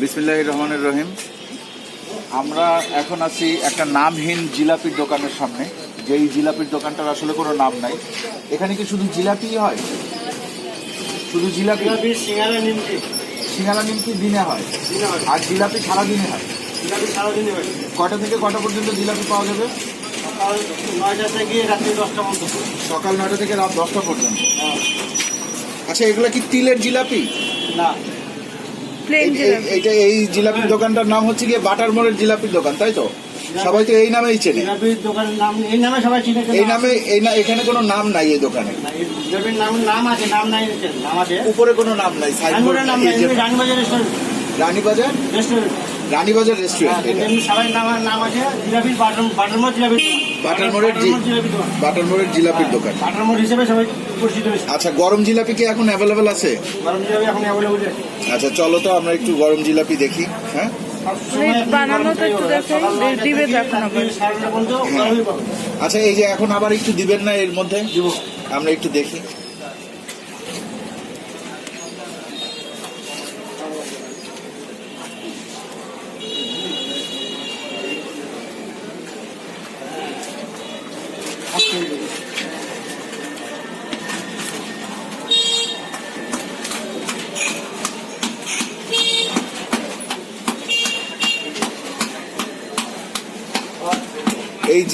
বিসমিল্লাহ রহমানের রহিম। আমরা এখন আছি একটা নামহীন জিলাপির দোকানের সামনে যেই জিলাপির দোকানটার আসলে কোনো নাম নাই। এখানে কি শুধু জিলাপি হয়? শুধু জিলাপি? সিঙ্গারা নিমকি। সিঙ্গারা নিমকি দিনে হয়। হয়। আর জিলাপি সারাদিনে হয়। জিলাপি সারাদিনই হয়। কটা থেকে কটা পর্যন্ত জিলাপি পাওয়া যাবে? সকাল নয়টা থেকে রাত্রি দশটা পর্যন্ত। সকাল নয়টা থেকে রাত দশটা পর্যন্ত। হ্যাঁ। আচ্ছা এগুলো কি তিলের জিলাপি? না। প্লেন এই- এই- এইটা এই জিলাপির দোকানটার নাম হচ্ছে গিয়ে বাটার মোড়ের জিলাপির দোকান তাই তো? সবাই তো এই নামেই চেনে। জিলাপির দোকানের নাম এই নামে সবাই চিনে এই নামে এই না এখানে কোনো নাম নাই এই দোকানে। না, এই জিলাপির নাম নাম আছে নাম নাই নাম আছে। উপরে কোনো নাম নাই রানীবাজার রেস্টুরেন্ট রানীবাজার হ্যাঁ, রেস্টুরেন্ট এটা সবাই নাম নাম আছে জিলাপির বাটার দোকান। বাটার মোড়ের জিলাপির হিসেবে সবাই পরিচিত আচ্ছা গরম জিলাপি কি এখন অ্যাভেলেবেল আছে? গরম জিলাপি এখন অ্যাভেলেবল আছে। আচ্ছা চলো তো আমরা একটু গরম জিলাপি দেখি হ্যাঁ? পাবেন। আচ্ছা এই যে এখন আবার একটু দিবেন না এর মধ্যে? দিব। আমরা একটু দেখি।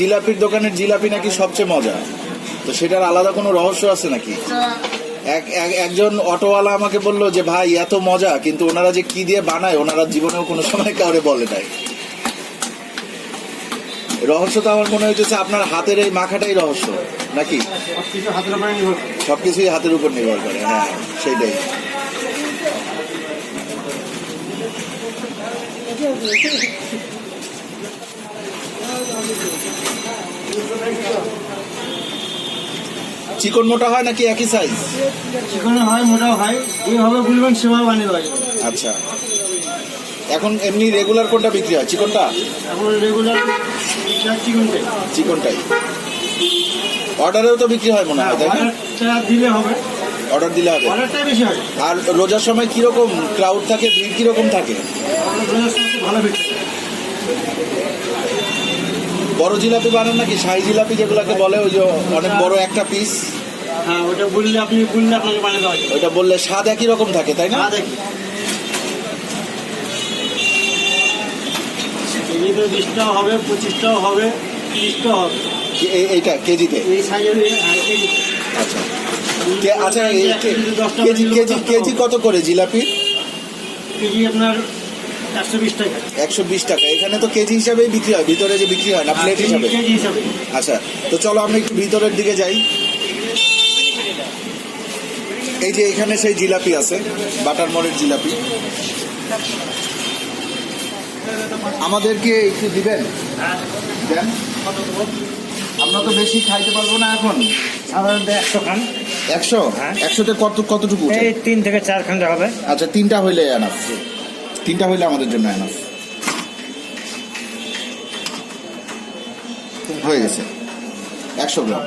জিলাপির দোকানের জিলাপি নাকি সবচেয়ে মজা? তো সেটার আলাদা কোনো রহস্য আছে নাকি? এক, এক- একজন অটোওয়ালা আমাকে বলল যে, ভাই, এত মজা, কিন্তু ওনারা যে কি দিয়ে বানায়, ওনারা জীবনেও কোনো সময় কাউরে বলে নাই। রহস্য তো আমার মনে হইতেছে আপনার হাতের এই মাখাটাই রহস্য, নাকি। সবকিছুই হাতের উপর নির্ভর করে হ্যাঁ সেটাই চিকন মোটা হয় নাকি একই সাইজ চিকনও হয় মোটাও হয়। যেভাবে বলবেন সেভাবে বানিয়ে দেওয়া যাবে আচ্ছা। এখন এমনি রেগুলার কোনটা বিক্রি হয়? চিকনটা? এখন রেগুলার চিকনটাই। চিকনটাই। অর্ডারেও তো বিক্রি হয় মনে হয় তাই না? অর্ডারটা দিলে হবে। অর্ডার দিলে হবে। অর্ডারটাই বেশি হবে আর রোজার সময় কীরকম ক্রাউড থাকে ভিড় কীরকম থাকে? রোজার সময় ভালো হয়। বড় জিলাপি বানান নাকি? শাহি জিলাপি যেগুলোকে বলে ওই যে অনেক বড় একটা পিস হ্যাঁ ওটা বললে আপনি বললে আপনাকে বানিয়ে দেওয়া ওইটা বললে স্বাদ একই রকম থাকে তাই না? কেজিতে বিশটাও হবে পঁচিশটাও হবে তিরিশটাও হবে। এইটা কেজিতে? এই সাইজের হ্যাঁ, কেজি। আচ্ছা। আচ্ছা কেজি কেজি কেজি কত করে জিলাপি? কেজি আপনার একশো বিশ টাকা। এখানে তো কেজি হিসাবেই বিক্রি হয় ভিতরে যে বিক্রি হয় না প্লেট হিসাবে? আচ্ছা তো চলো আমরা একটু ভিতরের দিকে যাই। এই যে এখানে সেই জিলাপি আছে বাটার মোড়ের জিলাপি। আমাদেরকে একটু দিবেন? দেন। আমরা তো বেশি খাইতে পারব না এখন। সাধারণত একশো খান। একশো? হ্যাঁ। একশোতে কত কতটুকু এই তিন থেকে চার খান হবে। আচ্ছা তিনটা হইলে এনাফ তিনটা হইলে আমাদের জন্য এনাফ হয়ে গেছে। একশো গ্রাম।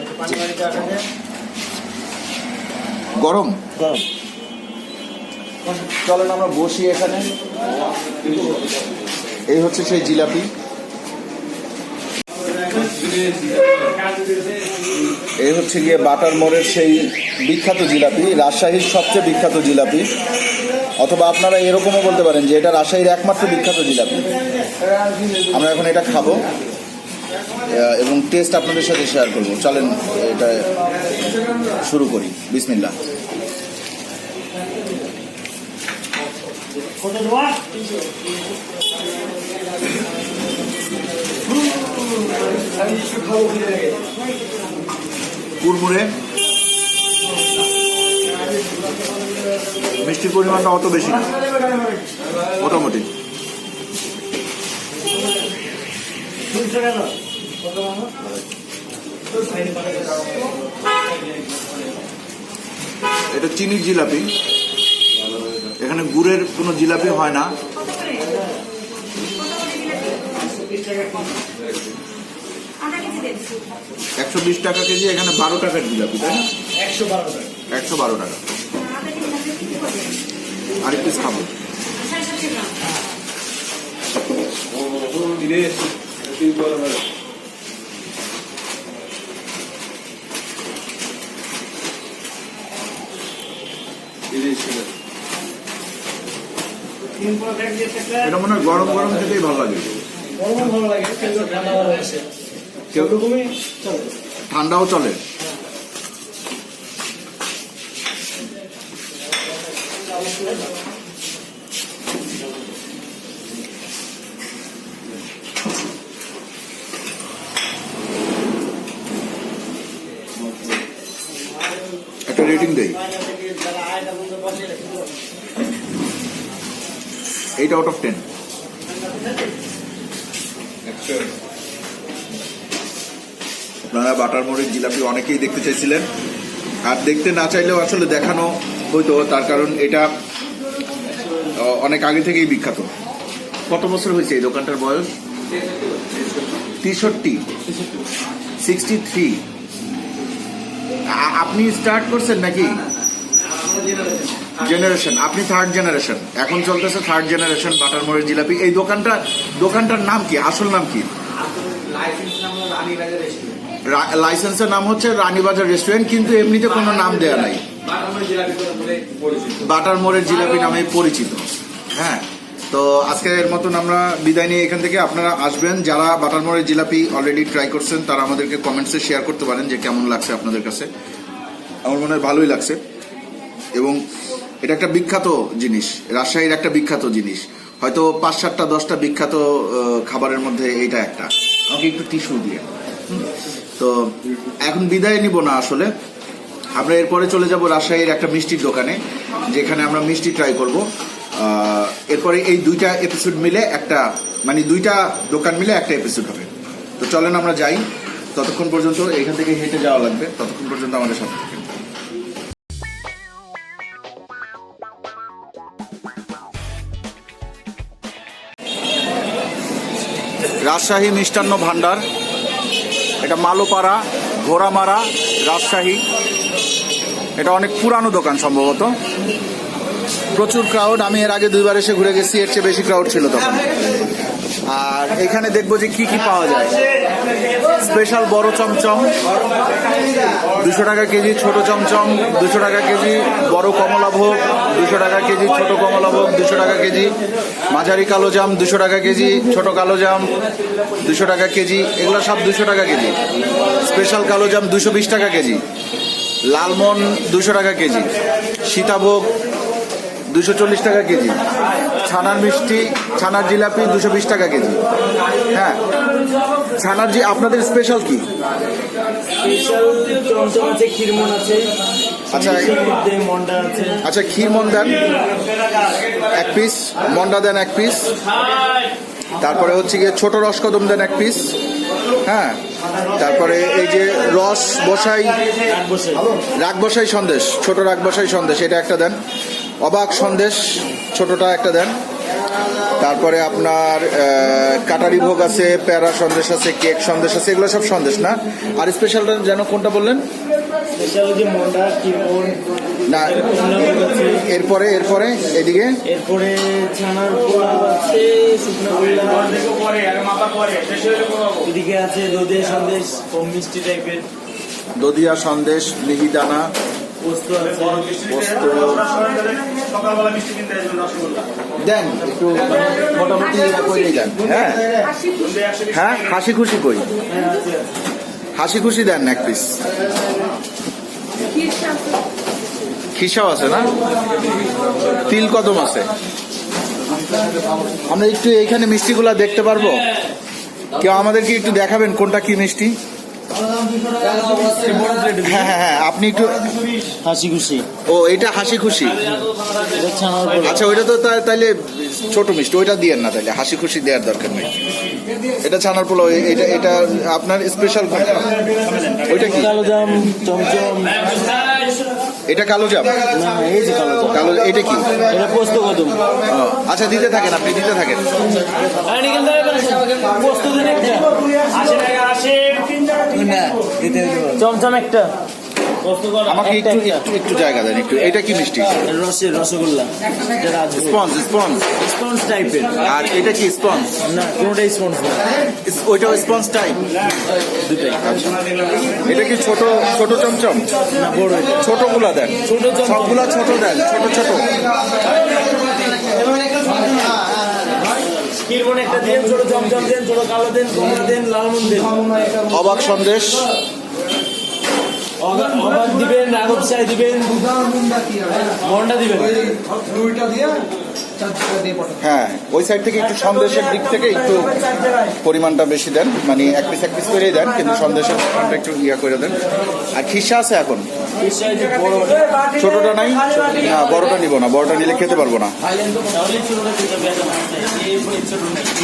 গরম? গরম। চলেন আমরা বসি এখানে। এই হচ্ছে সেই জিলাপি। এই হচ্ছে গিয়ে বাটার মোড়ের সেই বিখ্যাত জিলাপি রাজশাহীর সবচেয়ে বিখ্যাত জিলাপি। অথবা আপনারা এরকমও বলতে পারেন যে এটা রাজশাহীর একমাত্র বিখ্যাত জিলাপি। আমরা এখন এটা খাব। এবং টেস্ট আপনাদের সাথে শেয়ার করব। চলেন এটা শুরু করি। বিসমিল্লা কুরমুরে মিষ্টির পরিমাণটা অত বেশি না। মোটামুটি। এটা চিনির জিলাপি। এখানে গুড়ের কোনো জিলাপি হয় না। একশো বিশ টাকা কেজি এখানে বারো টাকার জিলাপি তাই না? একশো বারো টাকা। একশো বারো টাকা। আরেক পিস খাব। এটা মনে হয় গরম গরম খেতেই ভালো লাগে। কেউ ঠান্ডাও চলে একটা রেটিং দেই আউট অফ টেন আপনারা বাটার মোড়ের জিলাপি অনেকেই দেখতে চাইছিলেন। আর দেখতে না চাইলেও আসলে দেখানো হইতো, তার কারণ এটা অনেক আগে থেকেই বিখ্যাত। কত বছর হয়েছে এই দোকানটার বয়স? তেষট্টি। Sixty three. আপনি স্টার্ট করছেন নাকি? জেনারেশন আপনি থার্ড জেনারেশন এখন চলতেছে থার্ড জেনারেশন বাটার মোড়ের জিলাপি। এই দোকানটা, দোকানটার নাম কি? আসল নাম কি? লাইসেন্সের নাম হচ্ছে রানীবাজার রেস্টুরেন্ট কিন্তু এমনিতে কোনো নাম দেয়া নাই। বাটার মোড়ের জিলাপি নামে পরিচিত। হ্যাঁ তো আজকের মতন আমরা বিদায় নিয়ে এখান থেকে আপনারা আসবেন। যারা বাটার মোড়ের জিলাপি অলরেডি ট্রাই করছেন, তারা আমাদেরকে কমেন্টসে শেয়ার করতে পারেন যে কেমন লাগছে আপনাদের কাছে। আমার মনে হয় ভালোই লাগছে। এবং এটা একটা বিখ্যাত জিনিস, রাজশাহীর একটা বিখ্যাত জিনিস। হয়তো পাঁচ সাতটা, দশটা বিখ্যাত খাবারের মধ্যে এইটা একটা। আমাকে একটু টিস্যু দিয়ে। তো এখন বিদায় নিব না আসলে। আমরা এরপরে চলে যাব রাজশাহীর একটা মিষ্টির দোকানে, যেখানে আমরা মিষ্টি ট্রাই করব। এরপরে এই দুইটা এপিসোড মিলে একটা মানে দুইটা দোকান মিলে একটা এপিসোড হবে। তো চলেন আমরা যাই। ততক্ষণ পর্যন্ত এখান থেকে হেঁটে যাওয়া লাগবে। ততক্ষণ পর্যন্ত আমাদের সাথে থাকেন। রাজশাহী মিষ্টান্ন ভাণ্ডার। এটা মালোপাড়া, ঘোড়ামারা, রাজশাহী। এটা অনেক পুরানো দোকান সম্ভবত। প্রচুর ক্রাউড আমি এর আগে দুইবার এসে ঘুরে গেছি, এর চেয়ে বেশি ক্রাউড ছিল তখন। আর এখানে দেখব যে কি কি পাওয়া যায়। স্পেশাল বড় চমচম, দুশো টাকা কেজি ছোট চমচম, দুশো টাকা কেজি বড় কমলাভোগ দুশো টাকা কেজি ছোট কমলাভোগ দুশো টাকা কেজি মাঝারি কালো জাম, দুশো টাকা কেজি ছোট কালো জাম, দুশো টাকা কেজি, এগুলো সব দুশো টাকা কেজি। স্পেশাল কালো জাম দুশো বিশ টাকা কেজি। লালমন দুশো টাকা কেজি। সীতাভোগ দুশো চল্লিশ টাকা কেজি। ছানার মিষ্টি ছানার জিলাপি দুশো বিশ টাকা কেজি। হ্যাঁ। ছানার জি আপনাদের স্পেশাল কি? আচ্ছা। আচ্ছা ক্ষীর মন দেন। এক পিস মন্ডা দেন এক পিস তারপরে হচ্ছে গিয়ে ছোট রসকদম দেন এক পিস হ্যাঁ। তারপরে এই যে রস বসাই। রাগ বসাই সন্দেশ ছোট রাগ বসাই সন্দেশ এটা একটা দেন। অবাক সন্দেশ ছোটটা একটা দেন। তারপরে আপনার কাটারি ভোগ আছে প্যারা সন্দেশ আছে কেক সন্দেশ আছে এগুলো সব সন্দেশ না? আর স্পেশালটা যেন কোনটা বললেন? না এরপরে এরপরে এদিকে? এরপরে আছে শুকনো এদিকে আছে দধে সন্দেশ মিষ্টি টাইপের দদিয়া সন্দেশ মিহিদানা দেন একটু মোটামুটি করে দেন। হ্যাঁ? হ্যাঁ হাসি খুশি হ্যাঁ আছে। হাসি খুশি দেন এক পিস খিসাও আছে না? তিল কদম আছে। আমরা একটু এইখানে মিষ্টিগুলা দেখতে পারব? কেউ আমাদেরকে একটু দেখাবেন কোনটা কি মিষ্টি? হ্যাঁ হ্যাঁ হ্যাঁ আপনি একটু হাসি খুশি। ও, এটা হাসি খুশি? আচ্ছা ওইটা তো তাহলে ছোট মিষ্টি, ওইটা দিয়েন না তাইলে, হাসি খুশি দেওয়ার দরকার নেই। এটা ছানার পোলাও, এটা এটা আপনার স্পেশাল ওইটা কি? চমচম। এটা কালো জাম? না এই যে কালো জাম। কালো এটা কি? এটা পোস্ত কদম। আচ্ছা দিতে থাকেন আপনি দিতে থাকেন। পোস্ত দিন একটা চমচম একটা। একটু একটা। একটু। একটু জায়গা দেন একটু। এটা কি মিষ্টি? রসের রসগোল্লা। Sponge sponge. স্পঞ্জ টাইপের আর এটা কি স্পঞ্জ? না কোনোটাই স্পঞ্জ না। ওইটাও স্পঞ্জ টাইপ দুটাই। এটা কি ছোট ছোট চমচম? না বড় ছোটগুলা দেন। ছোট। সবগুলা ছোট দেন ছোট ছোট। অবাক সন্দেশ। দিবেন রাঘব চাই দিবেন। মন্ডা দিবেন। হ্যাঁ ওই সাইড থেকে একটু সন্দেশের দিক থেকে একটু পরিমাণটা বেশি দেন। মানে এক পিস এক পিস করেই দেন, কিন্তু সন্দেশের পরিমাণটা একটু ইয়া করে দেন। আর খিসা আছে এখন। ছোটটা নাই, না, বড়টা নিব না, বড়টা নিলে খেতে পারব না।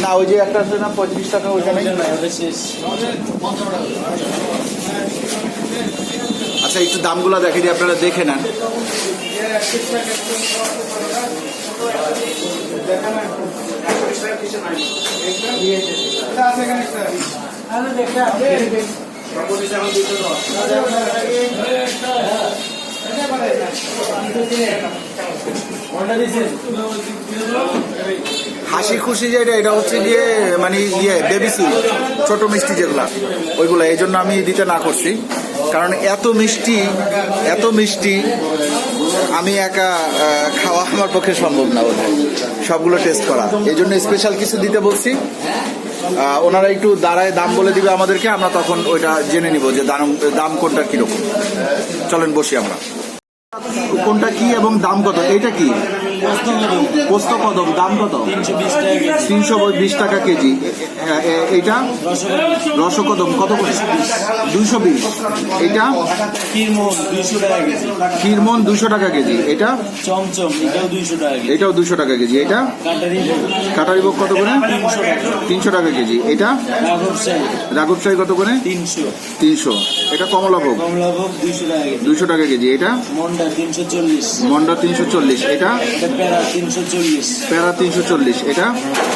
না, ওই যে একটা আছে না, পঁয়ত্রিশ টাকা, ওইখানে। আচ্ছা একটু দামগুলো দেখে দিই আপনারা দেখে নেন। হাসি খুশি যেটা, এটা হচ্ছে গিয়ে মানে ইয়ে সুইট ছোট মিষ্টি যেগুলা, ওইগুলা, এই জন্য আমি দিতে না করছি। কারণ এত মিষ্টি এত মিষ্টি, আমি একা খাওয়া আমার পক্ষে সম্ভব না ওদের। সবগুলো টেস্ট করা। এই জন্য স্পেশাল কিছু দিতে বলছি। ওনারা একটু দাঁড়ায়, দাম বলে দিবে আমাদেরকে, আমরা তখন ওইটা জেনে নিব যে দাম দাম কোনটা কীরকম। চলেন, বসি আমরা। কোনটা কি এবং দাম কত? এটা কি? পোস্ত কদম দাম কত? তিনশো বিশ টাকা কেজি। তিনশো বিশ টাকা কেজি এ- এ- এইটা? রসকদম কত করে? দুইশো বিশ। এটা ক্ষীরমন দুশো টাকা কেজি। এটা চমচম এটাও দুশো টাকা কেজি। এটা কাটারি ভোগ কত করে? তিনশো টাকা কেজি। এটা রাঘব চাই কত করে? তিনশো। তিনশো। এটা কমলা ভোগ কমলাভোগ দুশো টাকা কেজি। এটা মন্ডা তিনশো চল্লিশ। মন্ডা তিনশো চল্লিশ এটা? প্যারা তিনশো চল্লিশ। প্যারা তিনশো চল্লিশ এটা?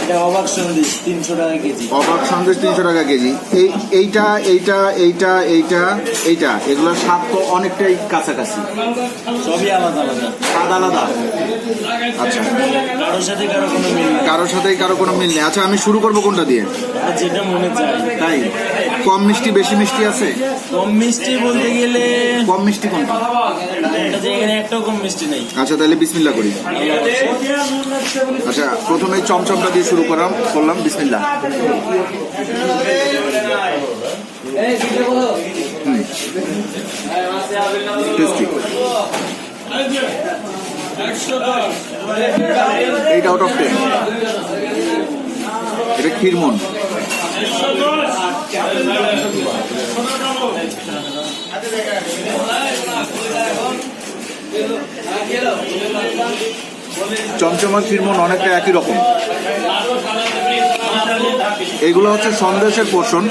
এটা অবাক সন্দেশ তিনশো টাকা কেজি। অবাক সন্দেশ তিনশো টাকা কেজি। এই এইটা এইটা এইটা এইটা এইটা এগুলোর স্বাদ তো অনেকটাই কাছাকাছি। সবই আলাদা আলাদা। স্বাদ আলাদা। আচ্ছা। কারোর সাথে কারও কোনো মিল নেই। কারোর সাথেই কারও কোনো মিল নেই। আচ্ছা আমি শুরু করব কোনটা দিয়ে? যেটা মনে চায়। তাই? কম মিষ্টি বেশি মিষ্টি আছে? কম মিষ্টি বলতে গেলে কম মিষ্টি কোনটা? এখানে একটাও কম মিষ্টি নেই। আচ্ছা তাহলে বিসমিল্লা করি। আচ্ছা প্রথমে চমচমটা দিয়ে শুরু করলাম করলাম বিসমিল্লা tasty. Eight out of ten এটা ক্ষীরমন। চমচমা ক্ষীরমন অনেকটা একই রকম। এগুলো হচ্ছে সন্দেশের পোষণ।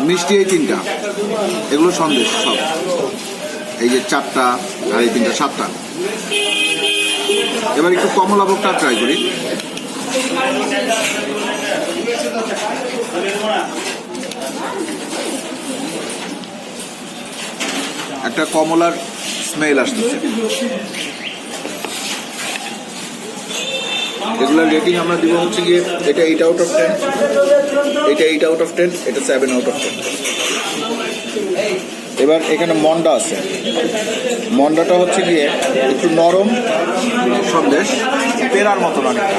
মিষ্টি এই তিনটা। এগুলো সন্দেশ, সব। এই যে চারটা আর এই তিনটা, সাতটা। এবার একটু কমলা ভোগটা ট্রাই করি। একটা কমলার স্মেল আসতেছে। এগুলোর রেটিং আমরা দিব হচ্ছে গিয়ে এটা এইট আউট অফ টেন এটা এইট আউট অফ টেন এটা সেভেন আউট অফ টেন এবার এখানে মন্ডা আছে। মন্ডাটা হচ্ছে গিয়ে একটু নরম, সন্দেশ, পেরার মতন অনেকটা।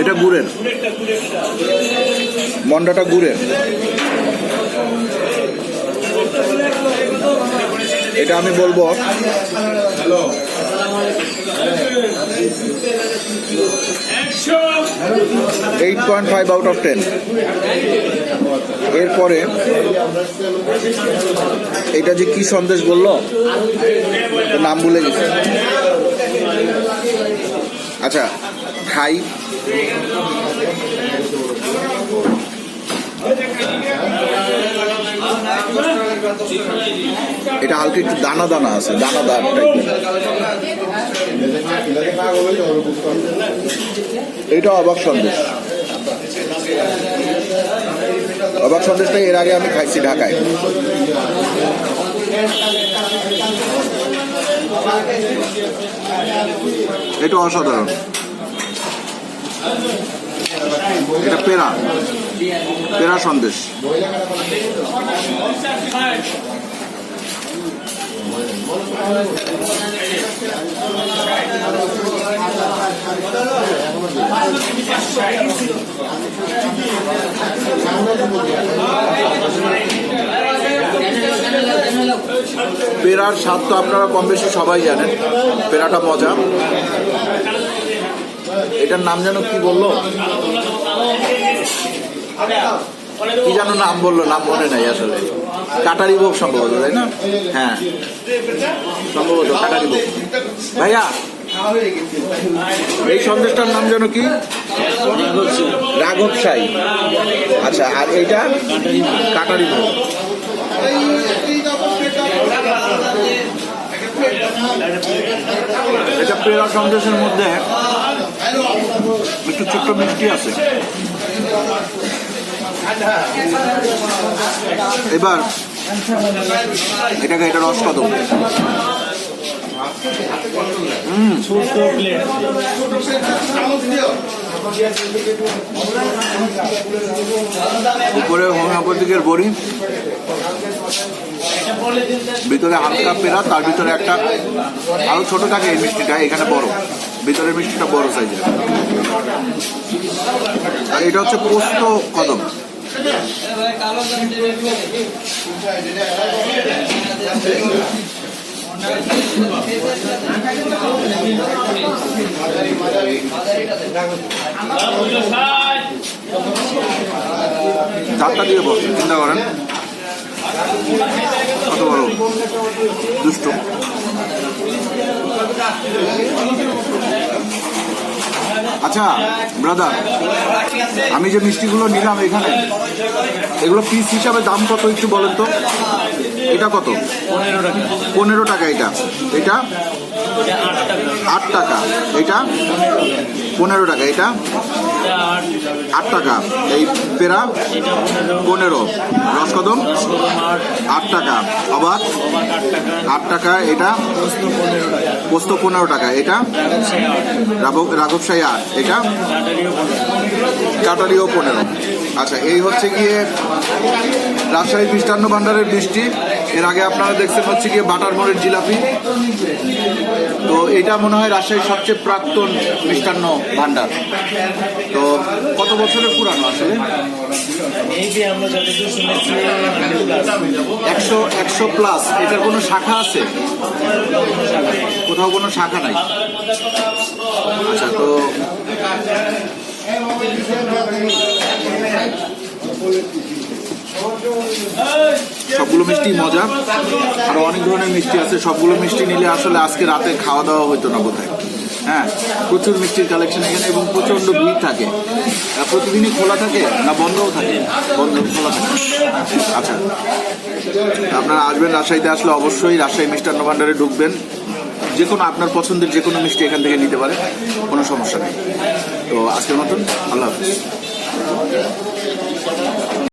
এটা গুড়ের। মন্ডাটা গুড়ের। এটা আমি বলব। Eight point five out of ten. এরপরে এটা যে কি সন্দেশ বলল নাম ভুলে গেছে। আচ্ছা খাই এটা হালকা একটু দানা দানা আছে, দানা দানা এটা অবাক সন্দেশ। অবাক সন্দেশটা এর আগে আমি খাইছি ঢাকায়। এটা অসাধারণ। এটা পেরা। পেরা সন্দেশ। পেরার স্বাদ তো আপনারা কম বেশি সবাই জানেন। পেরাটা মজা। এটার নাম যেন কি বলল? কি যেন নাম বলল? নাম মনে নাই আসলে। কাটারি ভোগ সম্ভবত, তাই না? হ্যাঁ। সম্ভবত কাটারি ভোগ ভাইয়া, এই সন্দেশটার নাম যেন কি? রাঘব সাই। আচ্ছা আর এইটা? কাটারি ভোগ এটা পেড়া সন্দেশের মধ্যে একটু ছোট্ট মিষ্টি আছে। এবার এটাকে এটা রস কদম। হুম। উপরে হোমিওপ্যাথিকের বড়ি। ভিতরে হালকা পেরা তার ভিতরে একটা আরও ছোট থাকে এই মিষ্টিটা, এখানে বড়। ভিতরের মিষ্টিটা বড় সাইজের। আর এটা হচ্ছে পোস্ত কদম। চারটা দিয়ে বস চিন্তা করেন। কত বড়? দুষ্ট। আচ্ছা ব্রাদার আমি যে মিষ্টিগুলো নিলাম এখানে এগুলো পিস হিসাবে দাম কত একটু বলেন তো? এটা কত? পনেরো টাকা। পনেরো টাকা এটা। এটা আট টাকা। এটা পনেরো টাকা। এটা আট টাকা। এই পেরা পনেরো। রসকদম আট টাকা। অবাক আট টাকা এটা পোস্ত পনেরো টাকা। এটা রাঘব সে আট। এটা কাটারিও পনেরো। আচ্ছা এই হচ্ছে গিয়ে রাজশাহী মিষ্টান্ন ভান্ডারের বৃষ্টি। এর আগে আপনারা দেখছেন হচ্ছে গিয়ে বাটার মোড়ের জিলাপি। তো এটা মনে হয় রাজশাহীর সবচেয়ে প্রাক্তন মিষ্টান্ন ভান্ডার তো কত বছরের পুরানো আসলে? একশো একশো প্লাস এটার কোনো শাখা আছে? কোথাও কোনো শাখা নাই? আচ্ছা তো সবগুলো মিষ্টি মজা। আরও অনেক ধরনের মিষ্টি আছে। সবগুলো মিষ্টি নিলে আসলে আজকে রাতে খাওয়া দাওয়া হতো না বোধহয়। হ্যাঁ প্রচুর মিষ্টির কালেকশন এখানে এবং প্রচণ্ড ভিড় থাকে। প্রতিদিনই খোলা থাকে না বন্ধও থাকে? বন্ধ, খোলা থাকে। আচ্ছা আপনারা আসবেন রাজশাহীতে আসলে অবশ্যই রাজশাহী মিষ্টান্ন ভাণ্ডারে ঢুকবেন। যে কোনো আপনার পছন্দের যে কোনো মিষ্টি এখান থেকে নিতে পারে কোনো সমস্যা নেই। তো আজকের মতন আল্লাহ হাফিজ।